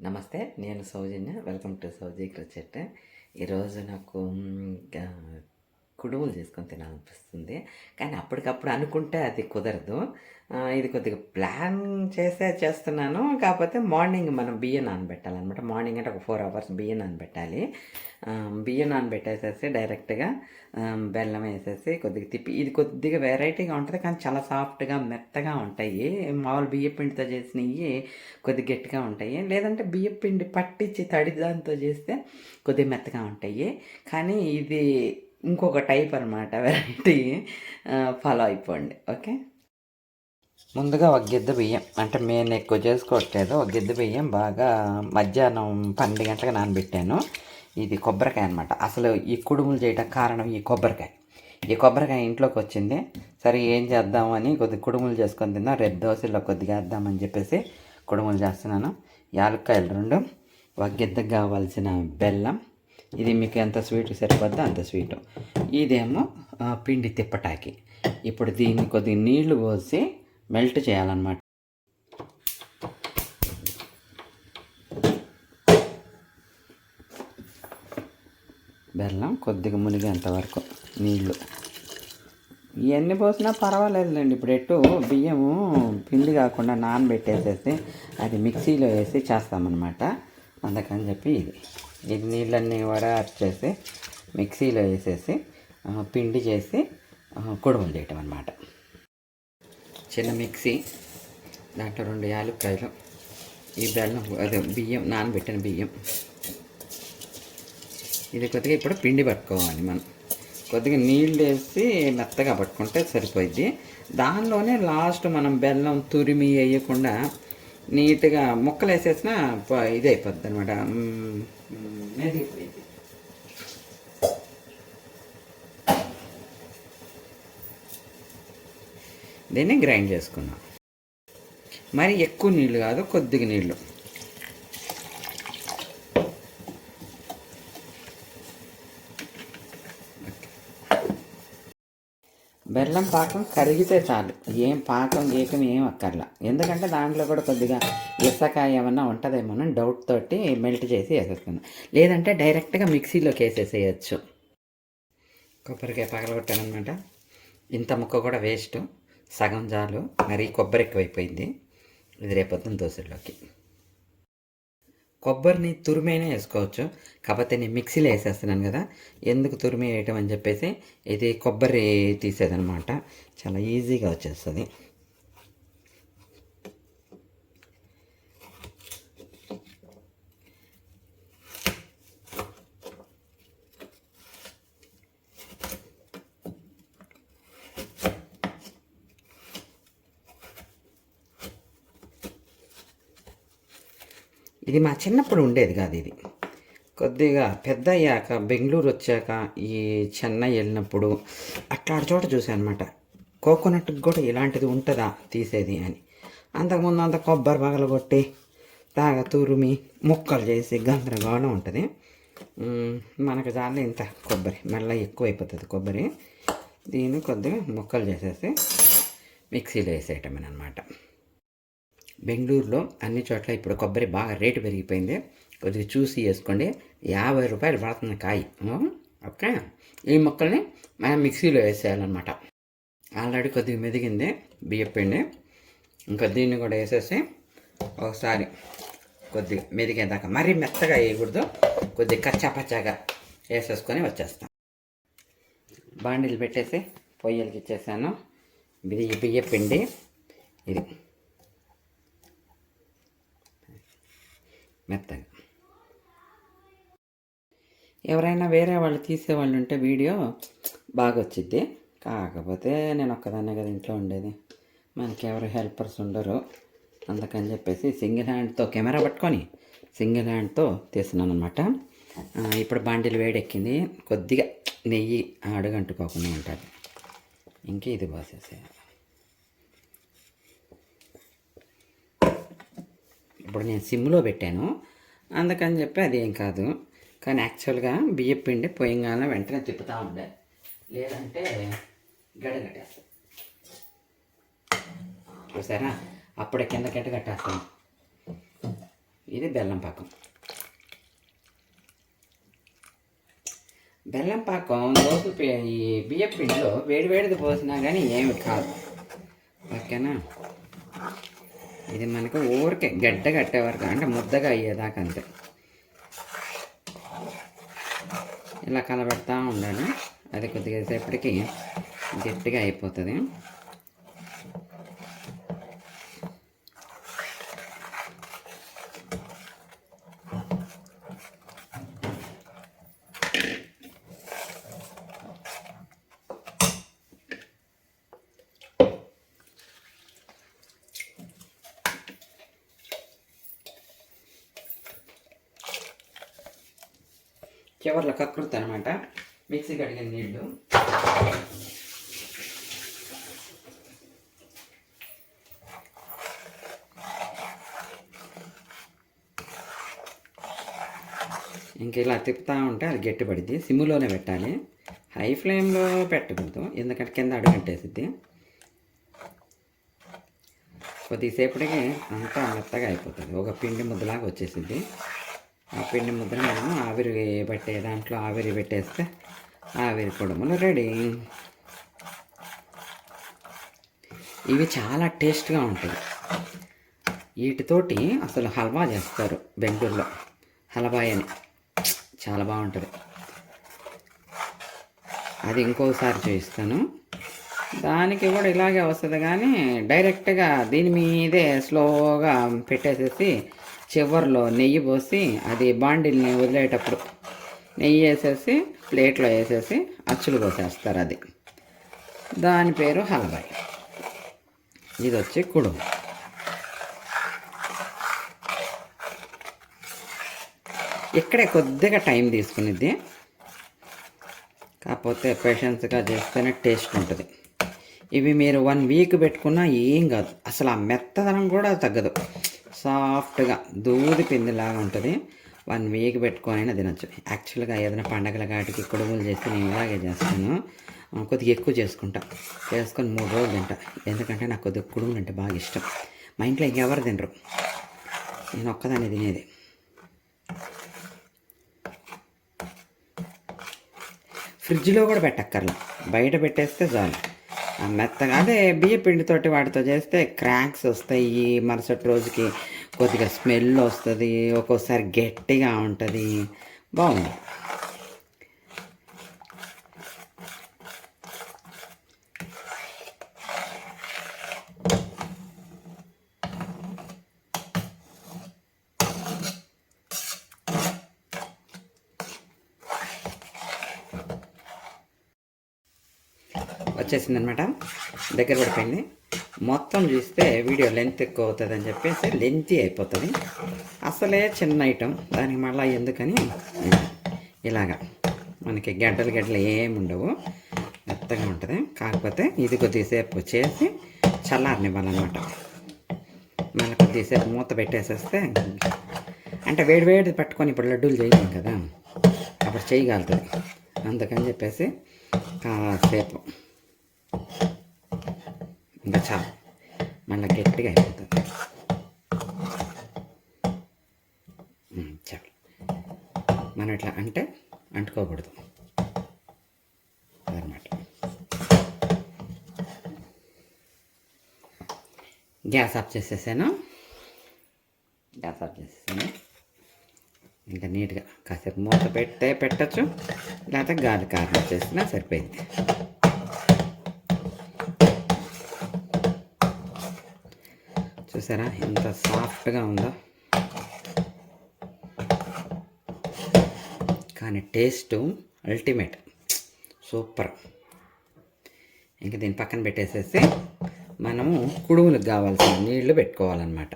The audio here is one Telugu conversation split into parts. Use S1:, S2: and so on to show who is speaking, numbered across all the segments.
S1: నమస్తే నేను Soujanya. Welcome to Souji cricket ఈరోజు నాకు కుడుములు చేసుకొని తినాలనిపిస్తుంది. కానీ అప్పటికప్పుడు అనుకుంటే అది కుదరదు. ఇది కొద్దిగా ప్లాన్ చేసే చేస్తున్నాను. కాకపోతే మార్నింగ్ మనం బియ్యం నానబెట్టాలన్నమాట. మార్నింగ్ అంటే ఒక ఫోర్ అవర్స్ బియ్యం నానబెట్టాలి. బియ్యం నానబెట్టేసేసి డైరెక్ట్గా బెల్లం వేసేసి కొద్దిగా తిప్పి ఇది కొద్దిగా వెరైటీగా ఉంటుంది కానీ చాలా సాఫ్ట్గా మెత్తగా ఉంటాయి. మామూలు బియ్య పిండితో చేసినవి కొద్దిగా గట్టిగా ఉంటాయి. లేదంటే బియ్య పిండి పట్టించి తడి దాంతో చేస్తే కొద్దిగా మెత్తగా ఉంటాయి. కానీ ఇది ఇంకొక టైప్ అనమాట వెరైటీ ఫాలో అయిపోండి ఓకే? ముందుగా ఒక గిద్ద బియ్యం అంటే నేను ఎక్కువ చేసుకోవట్లేదు. ఒక గిద్ద బియ్యం బాగా మధ్యాహ్నం పన్నెండు గంటలకు నానబెట్టాను. ఇది కొబ్బరికాయ అనమాట అసలు ఈ కుడుములు చేయటం కారణం ఈ కొబ్బరికాయ. ఈ కొబ్బరికాయ ఇంట్లోకి వచ్చింది. సరే ఏం చేద్దామని కొద్దిగా కుడుములు చేసుకొని తిందాం రెడ్ దోశలో కొద్దిగా వేద్దామని చెప్పేసి కుడుములు చేస్తున్నాను. యాలక్కాయలు రెండు ఒక గిద్దకు కావాల్సిన బెల్లం ఇది మీకు ఎంత స్వీట్ సరిపోద్దో అంత స్వీటు. ఇదేమో పిండి తిప్పటాకి. ఇప్పుడు దీన్ని కొద్దిగా నీళ్ళు పోసి మెల్ట్ చేయాలన్నమాట. బెల్లం కొద్దిగా మునిగేంత వరకు నీళ్ళు ఇవన్నీ పోసినా పర్వాలేదులేండి. ఇప్పుడు ఎటు బియ్యము పిండి కాకుండా నానబెట్టేసేసి అది మిక్సీలో వేసి చేస్తామన్నమాట. అందుకని చెప్పి ఇది. ఇది నీళ్ళన్నీ వడచేసి మిక్సీలో వేసేసి పిండి చేసి కొడుములు చేయటం అనమాట చిన్న మిక్సీ దాంట్లో రెండు యాలుక్కాయలు ఈ బెల్లం అదే బియ్యం నానబెట్టిన బియ్యం. ఇది కొద్దిగా ఇప్పుడు పిండి పట్టుకోవాలి మనం. కొద్దిగా నీళ్ళు వేసి మెత్తగా పట్టుకుంటే సరిపోయిద్ది. దానిలోనే లాస్ట్ మనం బెల్లం తురిమి వేయకుండా నీట్గా ముక్కలు వేసేసిన ఇది అయిపోద్ది అనమాట మెదిగిపోయింది దీన్ని గ్రైండ్ చేసుకున్నాం. మరి ఎక్కువ నీళ్ళు కాదు కొద్దిగా నీళ్ళు. బెల్లం పాకం కరిగితే చాలు. ఏం పాకం గీకం ఏం అక్కర్లా. ఎందుకంటే దాంట్లో కూడా కొద్దిగా ఇసక ఏమన్నా ఉంటుందేమో డౌట్ తోటి మెల్ట్ చేసి వేసేసుకుందాం. లేదంటే డైరెక్ట్గా మిక్సీలోకి వేసేసేయచ్చు. కొబ్బరికాయ పగలగొట్టానమాట ఇంత ముక్క కూడా వేస్ట్ సగం జాలు. మరి కొబ్బరి ఎక్కువైపోయింది. ఇది రేపొద్దున దోశల్లోకి. కొబ్బరిని తురిమైనా వేసుకోవచ్చు. కాకపోతే నేను మిక్సీలో వేసేస్తున్నాను కదా ఎందుకు తురిమి వేయటం అని చెప్పేసి ఇది కొబ్బరి తీసేదనమాట. చాలా ఈజీగా వచ్చేస్తుంది. ఇది మా చిన్నప్పుడు ఉండేది కాదు ఇది. కొద్దిగా పెద్ద అయ్యాక బెంగళూరు వచ్చాక ఈ చెన్నై వెళ్ళినప్పుడు అట్లాంటి చోట చూసాను అనమాట కోకోనట్కి కూడా ఇలాంటిది ఉంటుందా తీసేది అని. అంతకుముందు అంత కొబ్బరి పగలగొట్టి తాగ తురిమి ముక్కలు చేసి గందరగోళం ఉంటుంది. మనకు చాలా ఇంత కొబ్బరి మళ్ళీ ఎక్కువ అయిపోతుంది కొబ్బరి. దీన్ని కొద్దిగా ముక్కలు చేసేసి మిక్సీలో వేసేయటం అనమాట బెంగళూరులో అన్ని చోట్ల ఇప్పుడు కొబ్బరి బాగా రేటు పెరిగిపోయింది. కొద్దిగా చూసి వేసుకోండి. యాభై రూపాయలు పడుతుంది కాయ. ఓకే. ఈ మొక్కల్ని మనం మిక్సీలో వేసేయాలన్నమాట. ఆల్రెడీ కొద్దిగా మెదిగింది. బియ్యం పిండి. ఇంకా దీన్ని కూడా వేసేసి ఒకసారి కొద్దిగా మెదిగేదాకా మరీ మెత్తగా వేయకూడదు. కొద్దిగా కచ్చా పచ్చాగా వేసేసుకొని వచ్చేస్తాం. బాండీలు పెట్టేసి పొయ్యలకి ఇచ్చేసాను. ఇది బియ్య పిండి. ఇది. మెత్తగా. ఎవరైనా వేరే వాళ్ళు తీసేవాళ్ళు ఉంటే వీడియో బాగా వచ్చిద్ది కాకపోతే నేను ఒక్కదాన్నే కదా ఇంట్లో ఉండేది. మనకి ఎవరు హెల్పర్స్ ఉండరు. అందుకని చెప్పేసి సింగిల్ హ్యాండ్తో కెమెరా పట్టుకొని సింగిల్ హ్యాండ్తో తీస్తున్నాను అనమాట ఇప్పుడు బాండీలు వేడెక్కింది. కొద్దిగా నెయ్యి అడుగంటుకోకుండా ఉంటుంది. ఇంకే ఇది పోసేసేయాలి. ఇప్పుడు నేను సిమ్లో పెట్టాను. అందుకని చెప్పి అది ఏం కాదు. కానీ యాక్చువల్గా బియ్యం పిండి పోయంగానే వెంటనే తిప్పుతూ ఉండే. లేదంటే గడగట్టేస్తాం చూసారా? అప్పుడే గడ్డ కట్టం ఇది బెల్లం పాకం. బెల్లం పాకం దోశ ఈ బియ్య పిండిలో వేడి వేడిది పోసినా కానీ ఏమి కాదు. ఓకేనా? ఇది మనకు ఊరికే గడ్డ కట్టేవారు అంటే ముద్దగా అయ్యేదాకా అంతే. ఇలా కలబెడతా ఉండాలి. అది కొద్దిగా సేపటికి గట్టిగా అయిపోతుంది. చివర్ల కక్కుర్తి అనమాట మిక్సీ కడిగిన నీళ్ళు ఇంక ఇలా తిప్పుతూ ఉంటే అది గట్టిపడిద్ది. సిమ్లోనే పెట్టాలి. హై ఫ్లేమ్లో పెట్టకూడదు. ఎందుకంటే కింద అడుగంటేసిద్ది. కొద్దిసేపటికి అంతా మెత్తగా అయిపోతుంది. ఒక పిండి ముద్దలాగా వచ్చేసిద్ది. ఆ పిండి ముద్దను మనము ఆవిరి పెట్టే దాంట్లో ఆవిరి పెట్టేస్తే ఆవిరి కుడుములు రెడీ. ఇవి చాలా టేస్ట్గా ఉంటాయి. వీటితోటి అసలు హల్వా చేస్తారు బెంగళూరులో. హల్వాయి అని. చాలా బాగుంటుంది. అది ఇంకోసారి చూపిస్తాను దానికి కూడా ఇలాగే వస్తుంది కానీ డైరెక్ట్గా దీని మీదే స్లోగా పెట్టేసేసి చివరిలో నెయ్యి పోసి అది బాండిల్ని వదిలేటప్పుడు నెయ్యి వేసేసి ప్లేట్లో వేసేసి అచ్చులు పోసేస్తారు అది. దాని పేరు హల్వాయి. ఇది వచ్చి కుడుము. ఇక్కడే కొద్దిగా టైం తీసుకునిద్ది. కాకపోతే పేషెన్స్గా చేస్తేనే టేస్ట్ ఉంటుంది. ఇవి మీరు వన్ వీక్ పెట్టుకున్నా ఏం కాదు. అసలు ఆ మెత్తదనం కూడా తగ్గదు. సాఫ్ట్గా దూది పిందిలాగా ఉంటుంది. వన్ వీక్ పెట్టుకొని అయినా తినొచ్చు. యాక్చువల్గా ఏదైనా పండగల కాటికి కొడుగులు చేస్తే నేను ఇలాగే చేస్తాను. కొద్దిగా ఎక్కువ చేసుకుంటా. చేసుకొని మూడు రోజులు తింటా. ఎందుకంటే నాకు కొద్దిగా కొడుగులు అంటే బాగా ఇష్టం. మా ఇంట్లో ఇంకెవరు తినరు. నేను ఒక్కదాన్ని తినేది. ఫ్రిడ్జ్లో కూడా పెట్టక్కర్లా. బయట పెట్టేస్తే చాలు. మెత్తగా అదే బియ్య పిండితోటి వాటితో చేస్తే క్రాక్స్ వస్తాయి. మరుసటి రోజుకి కొద్దిగా స్మెల్ వస్తుంది ఒక్కోసారి గట్టిగా ఉంటుంది. బాగుంది. వచ్చేసింది అనమాట దగ్గర పడిపోయింది. మొత్తం చూస్తే వీడియో లెంత్ ఎక్కువ అవుతుంది అని చెప్పేసి లెంతీ అయిపోతుంది. అసలే చిన్న ఐటమ్ దానికి మళ్ళీ ఎందుకని? ఇలాగా. మనకి గడ్డలు గడ్డలు ఏమి ఉండవు. మెత్తగా ఉంటుంది. కాకపోతే ఇది కొద్దిసేపు చేసి చల్లారనివ్వాలన్నమాట. మళ్ళీ కొద్దిసేపు మూత పెట్టేసేస్తే అంటే వేడి వేడి పట్టుకొని ఇప్పుడు లడ్డూలు చేయలేం కదా. అప్పుడు చేయగలుగుతుంది. అందుకని చెప్పేసి కాసేపు ఇంకా చాలు. మళ్ళీ గట్టిగా అయిపోతుంది. చాలు. మనం ఇట్లా అంటే అంటుకోకూడదు. అనమాట గ్యాస్ ఆఫ్ చేసేసాను. గ్యాస్ ఆఫ్ చేసేసాను. ఇంకా నీట్గా కాసేపు మూత పెట్టే పెట్టచ్చు. లేకపోతే గాలి కారణం చేసినా సరిపోయింది. చూసారా? ఎంత సాఫ్ట్గా ఉందో. కానీ టేస్ట్ అల్టిమేట్. సూపర్. ఇంక దీన్ని పక్కన పెట్టేసేసి మనము కుడుములకు కావాల్సిన నీళ్ళు పెట్టుకోవాలన్నమాట.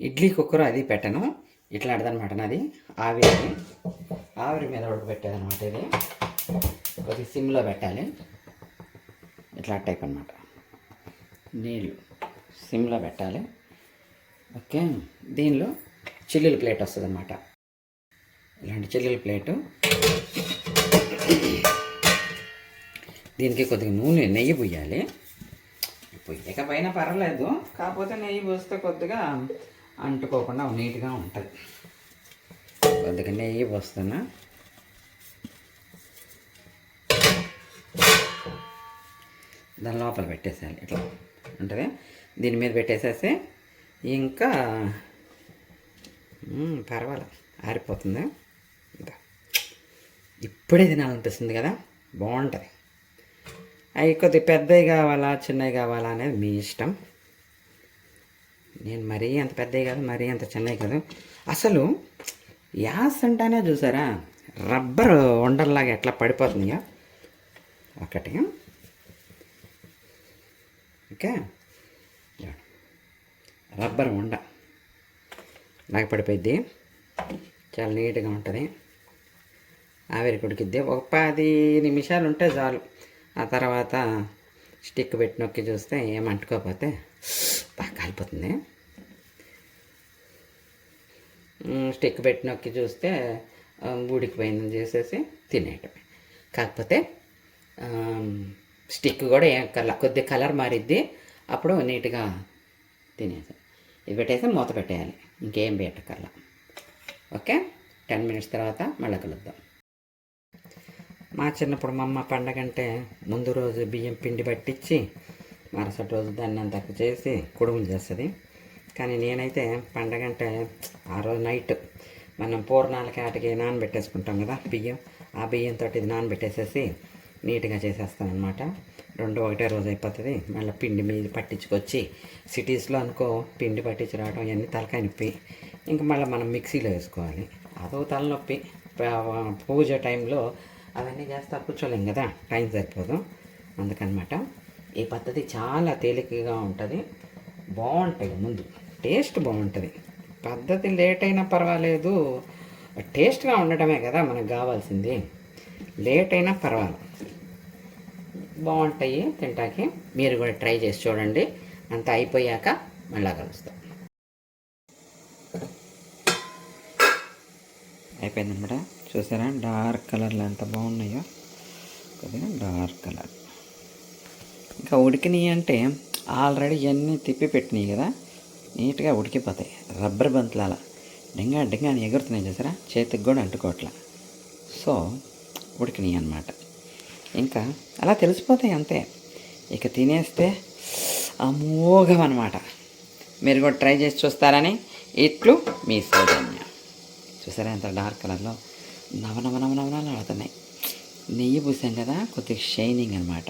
S1: ఇడ్లీ కుక్కర్ అది పెట్టను. ఇట్లా అడదనమాట నాది. ఆవిరి ఆవిరి మీద ఉడకబెట్టేదనమాట ఇది. కొద్దిగా సిమ్లో పెట్టాలి. ఇట్లా టైప్ అనమాట నీళ్ళు సిమ్లో పెట్టాలి. ఓకే దీనిలో చిల్లుల ప్లేట్ వస్తుంది అనమాట ఇలాంటి చిల్లుల ప్లేటు. దీనికి కొద్దిగా నూనె నెయ్యి పొయ్యాలి పొయ్యకపోయినా పర్వాలేదు. కాకపోతే నెయ్యి పోస్తే కొద్దిగా అంటుకోకుండా నీట్గా ఉంటుంది. కొద్దిగా నెయ్యి పోస్తున్నా. దాని లోపల పెట్టేసేయాలి. ఇట్లా. ఉంటుంది. దీని మీద పెట్టేసేసి ఇంకా పర్వాలేదు ఆరిపోతుంది. ఇంకా ఇప్పుడే తినాలనిపిస్తుంది కదా? బాగుంటుంది. అవి కొద్దిగా పెద్దవి కావాలా చిన్నవి కావాలా అనేది మీ ఇష్టం. నేను మరీ అంత పెద్దవి కాదు మరీ అంత చిన్నవి కాదు. అసలు యాస్ అంటానే చూసారా? రబ్బర్ వండర్లాగా ఎట్లా పడిపోతుందిగా? ఒకటి. ఓకే? రబ్బర్ ఉండ. నాకు పడిపోయిద్ది. చాలా నీట్గా ఉంటుంది. ఆవిరి కుడికిద్ది. ఒక పది నిమిషాలు ఉంటే చాలు. ఆ తర్వాత స్టిక్ పెట్టి నొక్కి చూస్తే ఏం అంటుకోకపోతే బాగా కాలిపోతుంది. స్టిక్ పెట్టి నొక్కి చూస్తే ఆ, ఉడికిపోయిందని చేసేసి తినేయటమే. కాకపోతే స్టిక్ కూడా ఏం కలర్ కొద్ది కలర్ మారిద్ది. అప్పుడు నీట్గా తినేసి ఇది పెట్టేసి మూత పెట్టేయాలి. ఇంకేం పెట్టకల్లా ఓకే? టెన్ మినిట్స్ తర్వాత మళ్ళీ కలుద్దాం. మా చిన్నప్పుడు మా అమ్మ పండగ అంటే ముందు రోజు బియ్యం పిండి పట్టించి మరుసటి రోజు దాన్ని అంతకు చేసి కుడుములు చేస్తుంది. కానీ నేనైతే పండగ అంటే ఆ రోజు నైట్ మనం పూర్ణాలకి వాటికి నానబెట్టేసుకుంటాం కదా బియ్యం. ఆ బియ్యంతో ఇది నానబెట్టేసేసి నీట్గా చేసేస్తాను అనమాట రెండు ఒకటే రోజు అయిపోతుంది. మళ్ళీ పిండి మీద పట్టించుకొచ్చి సిటీస్లో అనుకో పిండి పట్టించి రావడం ఇవన్నీ తలకాయ నొప్పి. ఇంకా మళ్ళీ మనం మిక్సీలో వేసుకోవాలి. అదో తలనొప్పి. పూజ టైంలో అవన్నీ చేస్తా కూర్చోలేం కదా టైం సరిపోదు. అందుకనమాట. ఈ పద్ధతి చాలా తేలికగా ఉంటుంది. బాగుంటాయి ముందు. టేస్ట్ బాగుంటుంది పద్ధతి లేట్ అయినా పర్వాలేదు. టేస్ట్గా ఉండటమే కదా మనకు కావాల్సింది. లేట్ అయినా పర్వాలేదు. బాగుంటాయి తింటాకి. మీరు కూడా ట్రై చేసి చూడండి. అంత అయిపోయాక మళ్ళా కలుస్తాం. అయిపోయిందన్నమాట చూసారా? డార్క్ కలర్లు ఎంత బాగున్నాయో. కొద్దిగా డార్క్ కలర్. ఇంకా ఉడికినాయి అంటే ఆల్రెడీ ఇవన్నీ తిప్పి పెట్టినాయి కదా. నీట్గా ఉడికిపోతాయి. రబ్బర్ బంతులాల. డింగా డింగా అని ఎగురుతున్నాయి చూసారా? చేతికి కూడా అంటుకోవట్లా. సో ఉడికినాయి అన్నమాట. ఇంకా అలా తెలిసిపోతాయి అంతే. ఇక తినేస్తే అమోఘం అనమాట మీరు కూడా ట్రై చేసి చూస్తారని ఇట్లు మీ సౌజన్య. చూసారా ఎంత డార్క్ కలర్లో? నవ నవ నవ నవనాలు ఆడుతున్నాయి. నెయ్యి పూసాం కదా కొద్దిగా షైనింగ్ అనమాట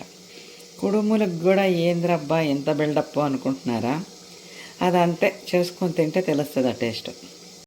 S1: కుడుములకు కూడా ఏంద్రబ్బా ఎంత బిల్డప్ అనుకుంటున్నారా? అదంతే చేసుకొని తింటే తెలుస్తుంది ఆ టేస్ట్.